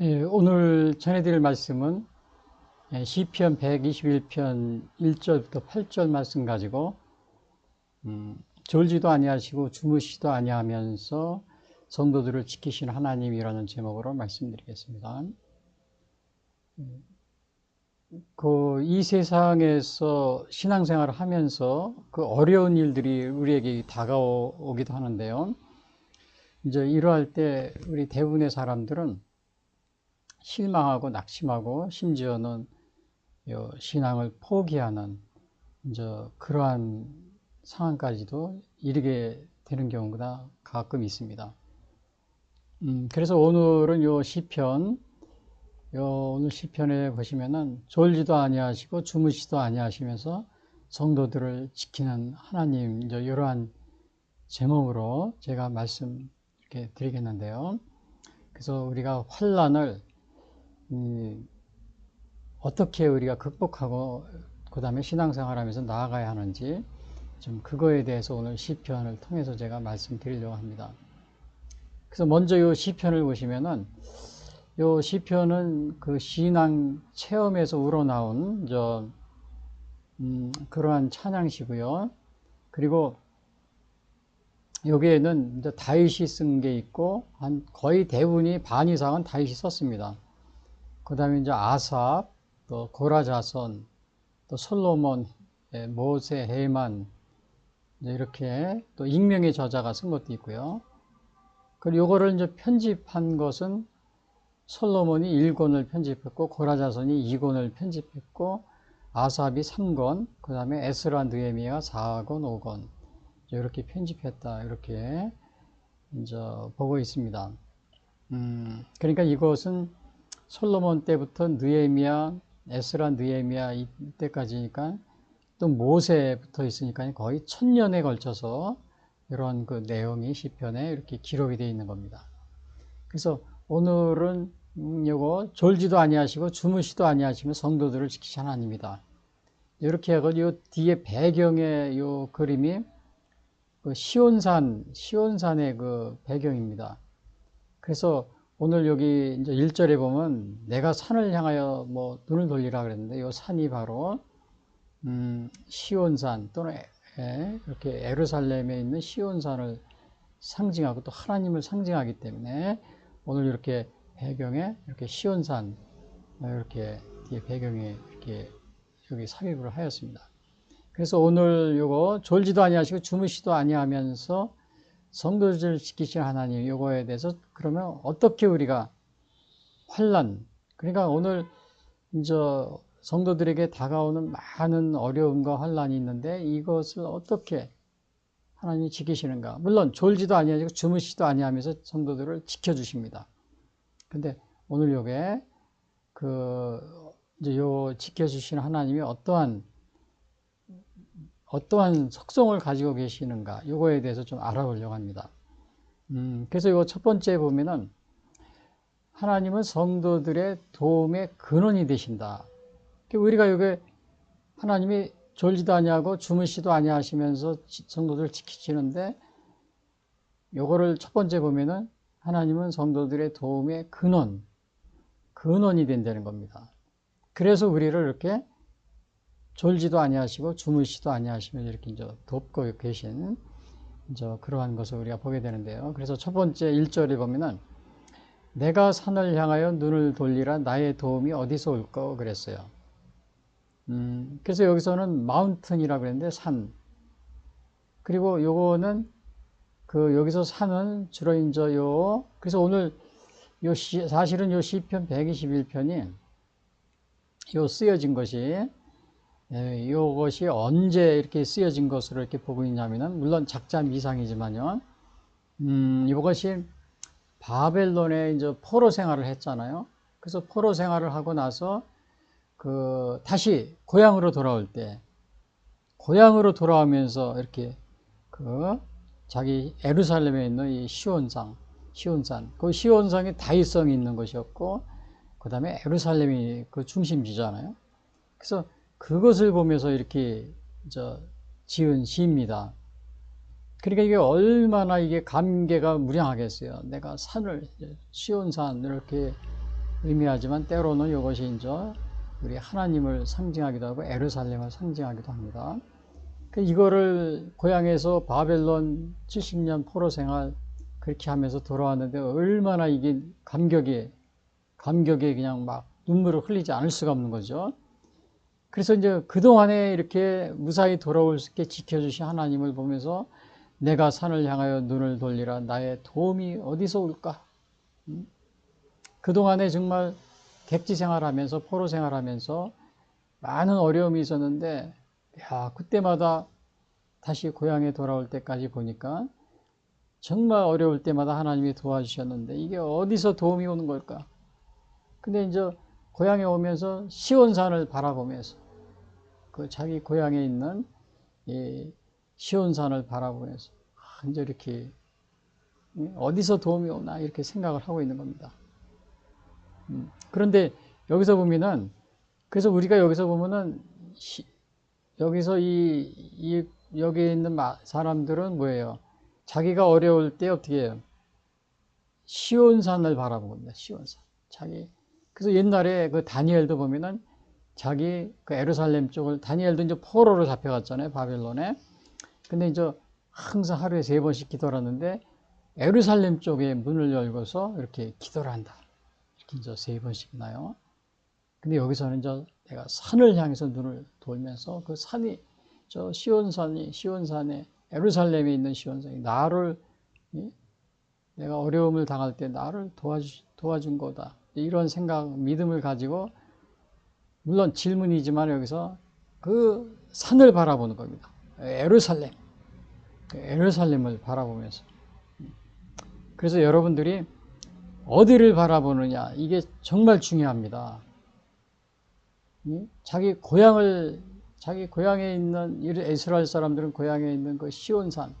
예, 오늘 전해드릴 말씀은 예, 시편 121편 1절부터 8절 말씀 가지고 음, 졸지도 아니하시고 주무시도 아니하면서 성도들을 지키신 하나님이라는 제목으로 말씀드리겠습니다. 그 이 세상에서 신앙생활을 하면서 그 어려운 일들이 우리에게 다가오기도 하는데요. 이제 이러할 때 우리 대부분의 사람들은 실망하고 낙심하고 심지어는 신앙을 포기하는 이제 그러한 상황까지도 이르게 되는 경우가 가끔 있습니다. 음, 그래서 오늘은 요 시편, 요 오늘 시편에 보시면은 졸지도 아니하시고 주무시도 아니하시면서 성도들을 지키는 하나님 이제 이러한 제목으로 제가 말씀 이렇게 드리겠는데요. 그래서 우리가 환란을 음, 어떻게 우리가 극복하고 그 다음에 신앙생활하면서 나아가야 하는지 좀 그거에 대해서 오늘 시편을 통해서 제가 말씀드리려고 합니다. 그래서 먼저 이 시편을 보시면은 이 시편은 그 신앙 체험에서 우러나온 저 음, 그러한 찬양시고요. 그리고 여기에는 이제 다윗이 쓴 게 있고 한 거의 대부분이 반 이상은 다윗이 썼습니다. 그 다음에 이제 아삽, 또 고라자손, 또 솔로몬, 예, 모세, 헤만 이렇게 또 익명의 저자가 쓴 것도 있고요. 그리고 요거를 이제 편집한 것은 솔로몬이 1권을 편집했고 고라자손이 2권을 편집했고 아삽이 3권, 그 다음에 에스라 느에미가 4권, 5권 이렇게 편집했다 이렇게 이제 보고 있습니다. 음, 그러니까 이것은 솔로몬 때부터 느에미야, 에스라 느에미야 이때까지니까 또 모세부터 있으니까 거의 천년에 걸쳐서 이런 그 내용이 시편에 이렇게 기록이 되어 있는 겁니다. 그래서 오늘은 음, 요거 졸지도 아니하시고 주무시도 아니하시면 성도들을 지키시 하나님이다. 이렇게 하고 요 뒤에 배경의 요 그림이 그 시온산 시온산의 그 배경입니다. 그래서 오늘 여기 이제 1절에 보면 내가 산을 향하여 뭐 눈을 돌리라 그랬는데 이 산이 바로 음, 시온산 또는 에, 이렇게 에루살렘에 있는 시온산을 상징하고 또 하나님을 상징하기 때문에 오늘 이렇게 배경에 이렇게 시온산 이렇게 뒤에 배경에 이렇게 여기 삽입을 하였습니다. 그래서 오늘 요거 졸지도 아니하시고 주무시도 아니하면서 성도들 지키신 하나님 요거에 대해서 그러면 어떻게 우리가 환란 그러니까 오늘 이제 성도들에게 다가오는 많은 어려움과 환란이 있는데 이것을 어떻게 하나님이 지키시는가? 물론 졸지도 아니하시고 주무시도 아니하면서 성도들을 지켜주십니다. 근데 오늘 요게 그 이제 요 지켜주시는 하나님이 어떠한 어떠한 속성을 가지고 계시는가 이거에 대해서 좀 알아보려고 합니다. 음, 그래서 이거 첫 번째 보면은 하나님은 성도들의 도움의 근원이 되신다. 우리가 여기 하나님이 졸지도 아니하고 주무시도 아니하시면서 성도들 지키시는데 요거를 첫 번째 보면은 하나님은 성도들의 도움의 근원, 근원이 된다는 겁니다. 그래서 우리를 이렇게 졸지도 아니하시고 주무시도 아니하시면 이렇게 이제 돕고 계신 이제 그러한 것을 우리가 보게 되는데요. 그래서 첫 번째 1절에 보면은 내가 산을 향하여 눈을 돌리라 나의 도움이 어디서 올까 그랬어요. 음, 그래서 여기서는 마운튼이라고 그랬는데 산. 그리고 요거는 그 여기서 산은 주로 이제 요 그래서 오늘 요 시, 사실은 요 시편 121편이 요 쓰여진 것이 예, 이것이 언제 이렇게 쓰여진 것으로 이렇게 보고 있냐면은 물론 작자 미상이지만요. 음, 이것이 바벨론에 이제 포로 생활을 했잖아요. 그래서 포로 생활을 하고 나서 그 다시 고향으로 돌아올 때 고향으로 돌아오면서 이렇게 그 자기 에루살렘에 있는 이 시온상, 시온산, 그 시온상이 다윗성이 있는 것이었고 그 다음에 에루살렘이 그 중심지잖아요. 그래서 그것을 보면서 이렇게 저 지은 시입니다. 그러니까 이게 얼마나 이게 감개가 무량하겠어요. 내가 산을 시온산 이렇게 의미하지만 때로는 이것이 이제 우리 하나님을 상징하기도 하고 에르살렘을 상징하기도 합니다. 그 이거를 고향에서 바벨론 70년 포로 생활 그렇게 하면서 돌아왔는데 얼마나 이게 감격이 감격에 그냥 막 눈물을 흘리지 않을 수가 없는 거죠. 그래서 이제 그동안에 이렇게 무사히 돌아올 수 있게 지켜주신 하나님을 보면서 내가 산을 향하여 눈을 돌리라 나의 도움이 어디서 올까? 음? 그동안에 정말 객지 생활하면서 포로 생활하면서 많은 어려움이 있었는데 야 그때마다 다시 고향에 돌아올 때까지 보니까 정말 어려울 때마다 하나님이 도와주셨는데 이게 어디서 도움이 오는 걸까? 근데 이제 고향에 오면서 시온산을 바라보면서 그 자기 고향에 있는 이 시온산을 바라보면서 아, 이제 이렇게 어디서 도움이 오나 이렇게 생각을 하고 있는 겁니다. 음, 그런데 여기서 보면은 그래서 우리가 여기서 보면은 시, 여기서 이, 이 여기 있는 사람들은 뭐예요? 자기가 어려울 때 어떻게 해요? 시온산을 바라봅니다. 시온산. 자기. 그래서 옛날에 그 다니엘도 보면은 자기 그 에루살렘 쪽을 다니엘도 이제 포로로 잡혀갔잖아요. 바벨론에. 근데 이제 항상 하루에 세 번씩 기도를 하는데 에루살렘 쪽에 문을 열고서 이렇게 기도를 한다. 이렇게 이제 세 번씩 나요. 근데 여기서는 이제 내가 산을 향해서 눈을 돌면서 그 산이 저 시온산이 시온산에 에루살렘에 있는 시온산이 나를 내가 어려움을 당할 때 나를 도와주, 도와준 거다. 이런 생각, 믿음을 가지고 물론 질문이지만 여기서 그 산을 바라보는 겁니다. 에루살렘. 그 에루살렘을 바라보면서. 그래서 여러분들이 어디를 바라보느냐, 이게 정말 중요합니다. 자기 고향을 자기 고향에 있는 이스라엘 사람들은 고향에 있는 그 시온산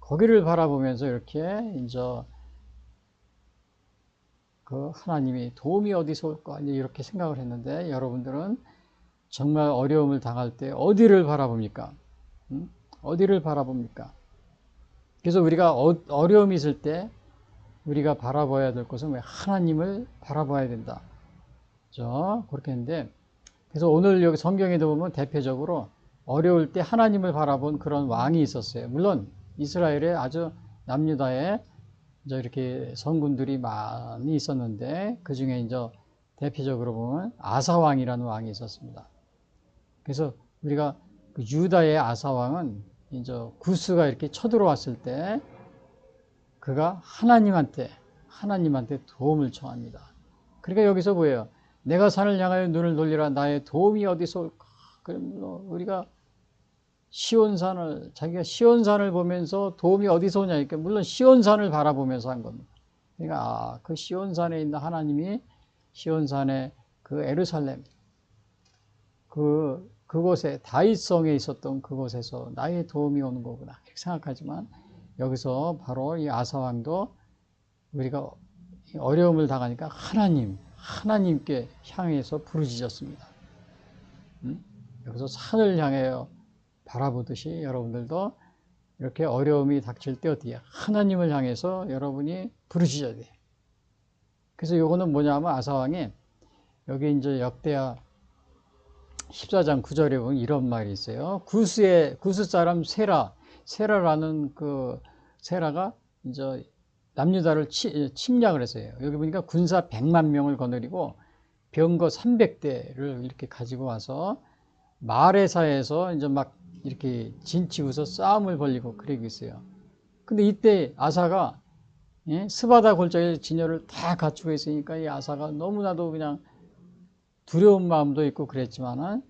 거기를 바라보면서 이렇게 이제 그 하나님이 도움이 어디서 올까 이렇게 생각을 했는데 여러분들은 정말 어려움을 당할 때 어디를 바라봅니까? 음? 어디를 바라봅니까? 그래서 우리가 어, 어려움이 있을 때 우리가 바라봐야 될 것은 왜 하나님을 바라봐야 된다. 저 그렇게 했는데 그래서 오늘 여기 성경에도 보면 대표적으로 어려울 때 하나님을 바라본 그런 왕이 있었어요. 물론 이스라엘에 아주 남유다에 이제 이렇게 성군들이 많이 있었는데 그 중에 이제 대표적으로 보면 아사 왕이라는 왕이 있었습니다. 그래서 우리가 그 유다의 아사 왕은 이제 구스가 이렇게 쳐들어왔을 때 그가 하나님한테 하나님한테 도움을 청합니다. 그러니까 여기서 뭐예요? 내가 산을 향하여 눈을 돌리라 나의 도움이 어디서? 그럼 뭐 우리가 시온산을 자기가 시온산을 보면서 도움이 어디서 오냐 이렇게 물론 시온산을 바라보면서 한 겁니다. 그러니까 아, 그 시온산에 있는 하나님이 시온산의 그 에르살렘 그 그곳에 다윗성에 있었던 그곳에서 나의 도움이 오는 거구나 이렇게 생각하지만 여기서 바로 이 아사왕도 우리가 어려움을 당하니까 하나님 하나님께 향해서 부르짖었습니다. 음? 여기서 산을 향하여 바라보듯이 여러분들도 이렇게 어려움이 닥칠 때 어떻게 하나님을 향해서 여러분이 부르짖어야 돼. 그래서 요거는 뭐냐면 아사왕이 여기 이제 역대하 14장 9절에 보면 이런 말이 있어요. 구스의 구스 사람 세라 세라라는 그 세라가 이제 남유다를 치, 침략을 했어요. 여기 보니까 군사 100만 명을 거느리고 병거 300대를 이렇게 가지고 와서 마레사에서 이제 막 이렇게 진치고서 싸움을 벌리고 그러고 있어요. 근데 이때 아사가 예? 스바다 골짜기 진열을 다 갖추고 있으니까 이 아사가 너무나도 그냥 두려운 마음도 있고 그랬지만은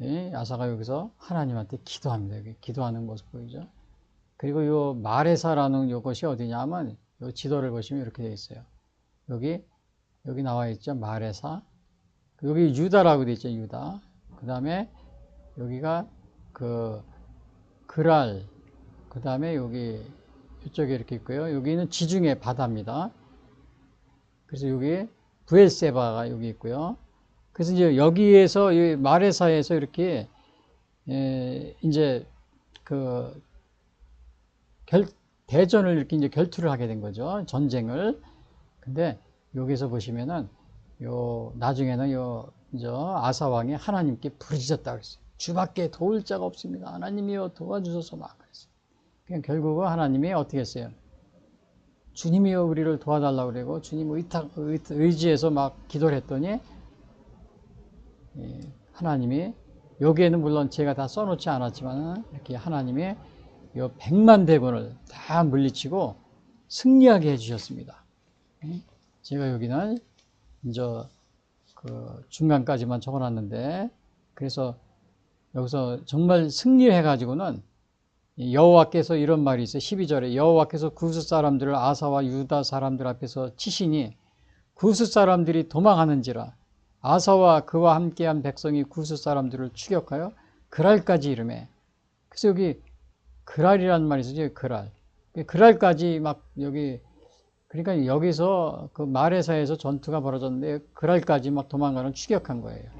예? 아사가 여기서 하나님한테 기도합니다. 여기 기도하는 모습 보이죠. 그리고 요 마레사라는 요것이 어디냐면 요 지도를 보시면 이렇게 되어 있어요. 여기 여기 나와 있죠. 마레사. 여기 유다라고 되어 있죠. 유다. 그 다음에 여기가 그 그랄. 그 다음에 여기 이쪽에 이렇게 있고요. 여기는 지중해 바다입니다. 그래서 여기 부엘세바가 여기 있고요. 그래서 이제 여기에서 마레사에서 이렇게 에, 이제 그 결, 대전을 이렇게 이제 결투를 하게 된 거죠. 전쟁을. 근데 여기서 보시면은 요 나중에는 요저 아사 왕이 하나님께 부르짖었다 그랬어요. 주밖에 도울 자가 없습니다. 하나님이여 도와주소서 막 그랬어요. 그냥 결국은 하나님이 어떻게 했어요? 주님이여 우리를 도와달라고 그러고 주님 의탁 의- 의지해서 막 기도를 했더니 예, 하나님이 여기에는 물론 제가 다 써놓지 않았지만 이렇게 하나님이 요 백만 대군을 다 물리치고 승리하게 해주셨습니다. 예? 제가 여기는 이제 그 중간까지만 적어놨는데 그래서 여기서 정말 승리해 가지고는 여호와께서 이런 말이 있어요. 12절에 여호와께서 구스 사람들을 아사와 유다 사람들 앞에서 치시니 구스 사람들이 도망하는지라 아사와 그와 함께한 백성이 구스 사람들을 추격하여 그랄까지 이름에 그래서 여기 그랄이라는 말이 있어요. 그랄. 그랄까지 막 여기 그러니까 여기서 그 마레사에서 전투가 벌어졌는데 그랄까지 막 도망가는 추격한 거예요.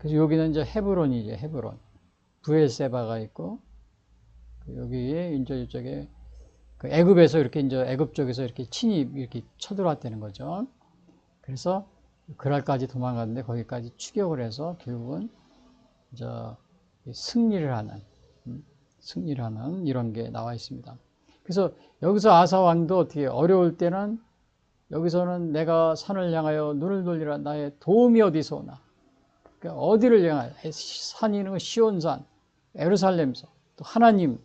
예? 그래서 여기는 이제 헤브론이죠. 헤브론. 부엘세바가 있고 그 여기 이제 이쪽에 그 애굽에서 이렇게 이제 애굽 쪽에서 이렇게 침입 이렇게 쳐들어왔다는 거죠. 그래서 그랄까지 도망갔는데 거기까지 추격을 해서 결국은 이제 승리를 하는 음, 승리를 하는 이런 게 나와 있습니다. 그래서 여기서 아사 왕도 어떻게 어려울 때는 여기서는 내가 산을 향하여 눈을 돌리라 나의 도움이 어디서 오나 그러니까 어디를 향하여 산이는 시온산 에루살렘서 또 하나님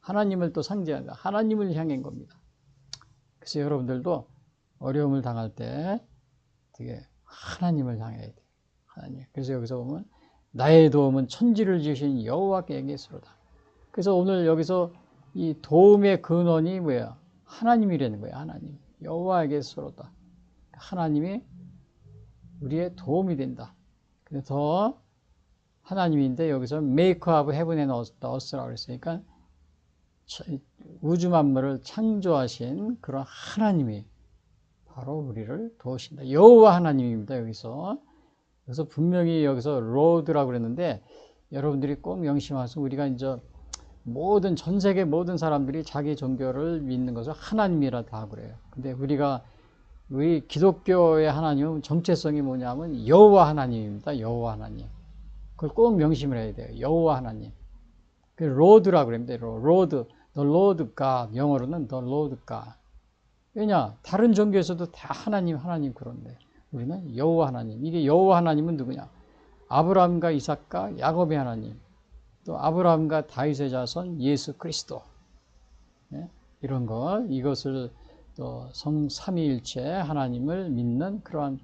하나님을 또 상징한다 하나님을 향한 겁니다. 그래서 여러분들도 어려움을 당할 때 되게 하나님을 향해야 돼. 하나님. 그래서 여기서 보면 나의 도움은 천지를 지으신 여호와께서로다. 그래서 오늘 여기서 이 도움의 근원이 뭐야? 하나님이라는 거야. 하나님. 여호와에게 서로다. 하나님이 우리의 도움이 된다. 그래서 더 하나님인데 여기서 up heaven에 넣었으라고 그랬으니까 우주 만물을 창조하신 그런 하나님이 바로 우리를 도우신다. 여호와 하나님입니다. 여기서 그래서 분명히 여기서 로드라고 그랬는데 여러분들이 꼭 명심하셔서 우리가 이제 모든 전 세계 모든 사람들이 자기 종교를 믿는 것을 하나님이라 다 그래요. 근데 우리가 우리 기독교의 하나님은 정체성이 뭐냐면 여호와 하나님입니다. 여호와 하나님. 그걸 꼭 명심을 해야 돼요. 여호와 하나님. 그 로드라고 그럽니다. 로드. The Lord God. 영어로는 The Lord God. 왜냐? 다른 종교에서도 다 하나님, 하나님 그런데 우리는 여호와 하나님. 이게 여호와 하나님은 누구냐? 아브라함과 이삭과 야곱의 하나님. 또 아브라함과 다윗의 자손 예수 그리스도. 네? 이런 거 이것을 또 성 삼위일체 하나님을 믿는 그러한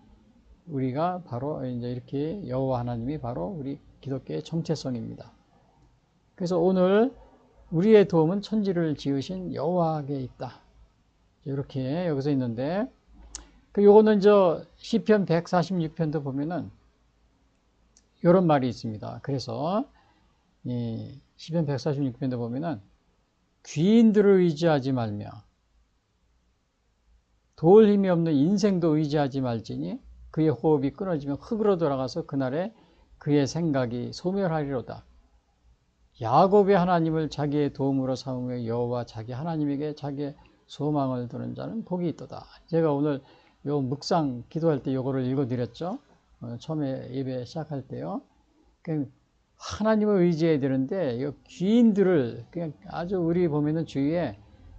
우리가 바로 이제 이렇게 여호와 하나님이 바로 우리 기독교의 정체성입니다. 그래서 오늘 우리의 도움은 천지를 지으신 여호와에게 있다. 이렇게 여기서 있는데 그 요거는 저 시편 146편도 보면은 이런 말이 있습니다. 그래서 이 시편 146편도 보면은 귀인들을 의지하지 말며 도울 힘이 없는 인생도 의지하지 말지니 그의 호흡이 끊어지면 흙으로 돌아가서 그날에 그의 생각이 소멸하리로다. 야곱의 하나님을 자기의 도움으로 삼으며 여호와 자기 하나님에게 자기의 소망을 두는 자는 복이 있도다. 제가 오늘 요 묵상 기도할 때 요거를 읽어드렸죠. 어, 처음에 예배 시작할 때요. 그 하나님을 의지해야 되는데 이 귀인들을 그냥 아주 우리 보면은 주위에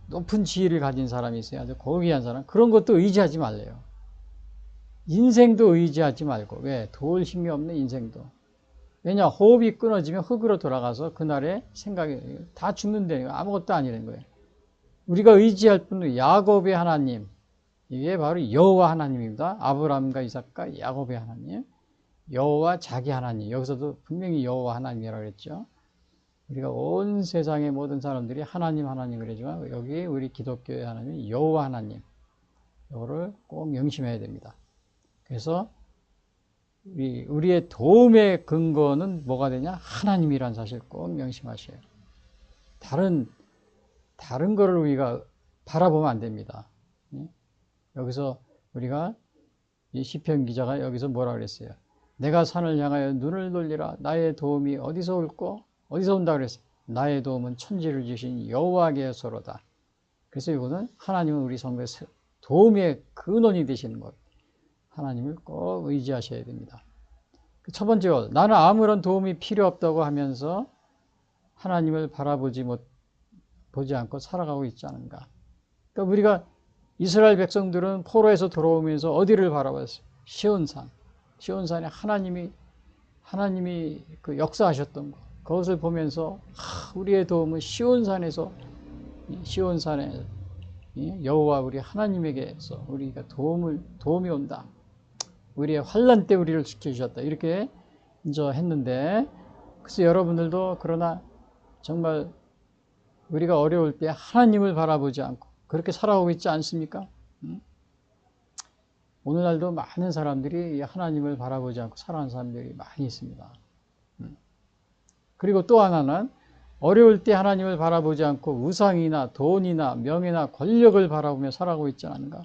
높은 지위를 가진 사람이 있어요. 아주 고귀한 사람. 그런 것도 의지하지 말래요. 인생도 의지하지 말고. 왜? 도울 힘이 없는 인생도. 왜냐? 호흡이 끊어지면 흙으로 돌아가서 그날의 생각이 다 죽는다는 거예요. 아무것도 아니라는 거예요. 우리가 의지할 분은 야곱의 하나님. 이게 바로 여호와 하나님입니다. 아브라함과 이삭과 야곱의 하나님. 여호와 자기 하나님. 여기서도 분명히 여호와 하나님이라고 그랬죠. 우리가 온 세상의 모든 사람들이 하나님 하나님 그러지만 여기 우리 기독교의 하나님이 여호와 하나님. 이거를 꼭 명심해야 됩니다. 그래서 우리, 우리의 도움의 근거는 뭐가 되냐? 하나님이란 사실 꼭 명심하셔요. 다른 다른 거를 우리가 바라보면 안 됩니다. 예? 여기서 우리가 이 시편 기자가 여기서 뭐라 그랬어요? 내가 산을 향하여 눈을 돌리라 나의 도움이 어디서 올고 어디서 온다 그랬어요? 나의 도움은 천지를 주신 여호와께서로다. 그래서 이거는 하나님은 우리 성도의 도움의 근원이 되시는 것. 하나님을 꼭 의지하셔야 됩니다. 그첫 번째로 나는 아무런 도움이 필요 없다고 하면서 하나님을 바라보지 못 보지 않고 살아가고 있지 않은가. 그러니까 우리가 이스라엘 백성들은 포로에서 돌아오면서 어디를 바라봤어요? 시온산. 시온산에 하나님이 하나님이 그 역사하셨던 것. 그것을 보면서 하, 우리의 도움은 시온산에서 시온산에 여호와 우리 하나님에게서 우리가 도움을 도움이 온다. 우리의 환란 때 우리를 지켜주셨다. 이렇게 이제 했는데 그래서 여러분들도 그러나 정말 우리가 어려울 때 하나님을 바라보지 않고 그렇게 살아오고 있지 않습니까? 음? 오늘날도 많은 사람들이 하나님을 바라보지 않고 살아가는 사람들이 많이 있습니다. 음. 그리고 또 하나는 어려울 때 하나님을 바라보지 않고 우상이나 돈이나 명예나 권력을 바라보며 살아가고 있지 않은가?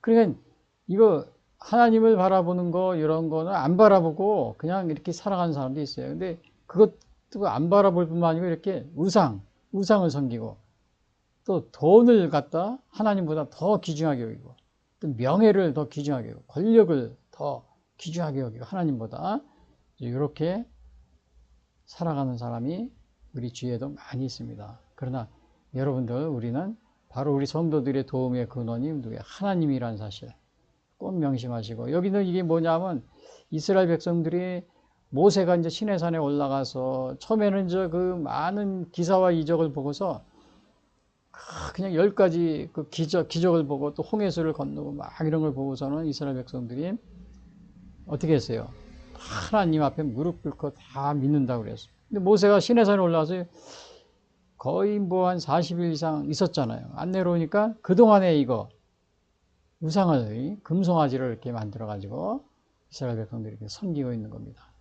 그러니까 이거 하나님을 바라보는 거 이런 거는 안 바라보고 그냥 이렇게 살아가는 사람도 있어요. 근데 그것도 안 바라볼 뿐만 아니고 이렇게 우상, 우상을 섬기고 또 돈을 갖다 하나님보다 더 귀중하게 여기고 또 명예를 더 귀중하게 여기고 권력을 더 귀중하게 여기고 하나님보다 이렇게 살아가는 사람이 우리 주위에도 많이 있습니다. 그러나 여러분들 우리는 바로 우리 성도들의 도움의 근원이 누구예요? 하나님이라는 사실 꼭 명심하시고 여기는 이게 뭐냐면 이스라엘 백성들이 모세가 이제 시내산에 올라가서 처음에는 이제 그 많은 기사와 이적을 보고서 그냥 열 가지 그 기적, 기적을 보고 또 홍해수를 건너고 막 이런 걸 보고서는 이스라엘 백성들이 어떻게 했어요? 하나님 앞에 무릎 꿇고 다 믿는다고 그랬어요. 근데 모세가 시내산에 올라와서 거의 뭐 한 40일 이상 있었잖아요. 안 내려오니까 그동안에 이거 우상을, 금송아지를 이렇게 만들어가지고 이스라엘 백성들이 이렇게 섬기고 있는 겁니다.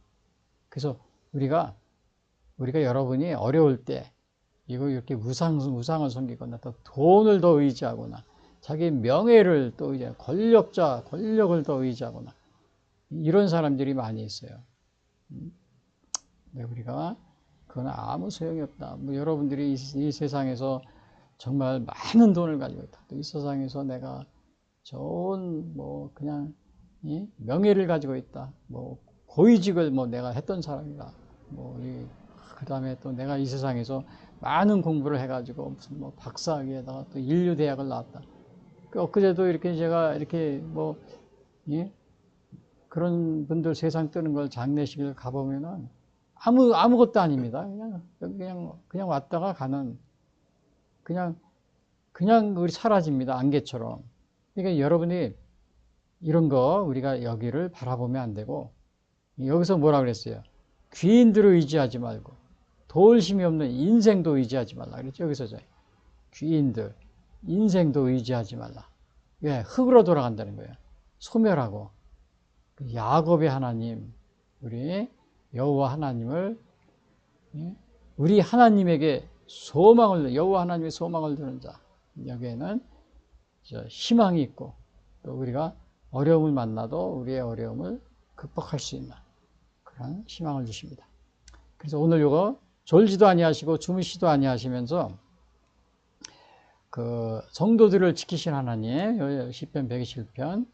그래서 우리가, 우리가 여러분이 어려울 때 이거 이렇게 우상, 우상을 섬기거나 또 돈을 더 의지하거나 자기 명예를 또 이제 권력자, 권력을 더 의지하거나 이런 사람들이 많이 있어요. 네, 우리가 그건 아무 소용이 없다. 뭐 여러분들이 이, 이 세상에서 정말 많은 돈을 가지고 있다. 또이 세상에서 내가 좋은 뭐 그냥 예? 명예를 가지고 있다. 뭐 고위직을 뭐 내가 했던 사람이다. 뭐 그다음에 또 내가 이 세상에서 많은 공부를 해가지고 무슨 뭐 박사학위에다가 또 인류 대학을 나왔다. 그 엊그제도 이렇게 제가 이렇게 뭐 예? 그런 분들 세상 뜨는 걸 장례식을 가보면은 아무 아무것도 아닙니다. 그냥 그냥 그냥 왔다가 가는 그냥 그냥 우리 사라집니다. 안개처럼. 그러니까 여러분이 이런 거 우리가 여기를 바라보면 안 되고 여기서 뭐라 그랬어요? 귀인들을 의지하지 말고 도울심이 없는 인생도 의지하지 말라. 그랬죠? 여기서 귀인들 인생도 의지하지 말라. 왜? 흙으로 돌아간다는 거예요. 소멸하고 야곱의 하나님 우리 여호와 하나님을 우리 하나님에게 소망을 여호와 하나님의 소망을 두는 자 여기에는 희망이 있고 또 우리가 어려움을 만나도 우리의 어려움을 극복할 수 있는 그런 희망을 주십니다. 그래서 오늘 이거 졸지도 아니하시고 주무시도 아니하시면서 그 성도들을 지키신 하나님 시편 127편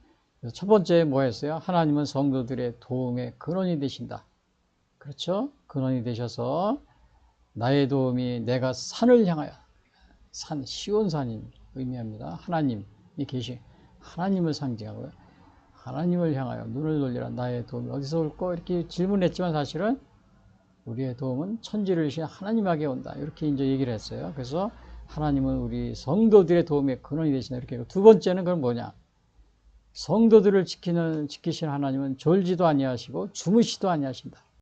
첫 번째 뭐였어요? 하나님은 성도들의 도움의 근원이 되신다. 그렇죠? 근원이 되셔서 나의 도움이 내가 산을 향하여 산 시온산인 의미합니다. 하나님이 계신 하나님을 상징하고요. 하나님을 향하여 눈을 돌리라 나의 도움이 어디서 올까 이렇게 질문했지만 사실은 우리의 도움은 천지를 이신 하나님에게 온다 이렇게 이제 얘기를 했어요. 그래서 하나님은 우리 성도들의 도움의 근원이 되신다 이렇게 두 번째는 그럼 뭐냐? 성도들을 지키는 지키신 하나님은 졸지도 아니하시고 주무시도 아니하신다.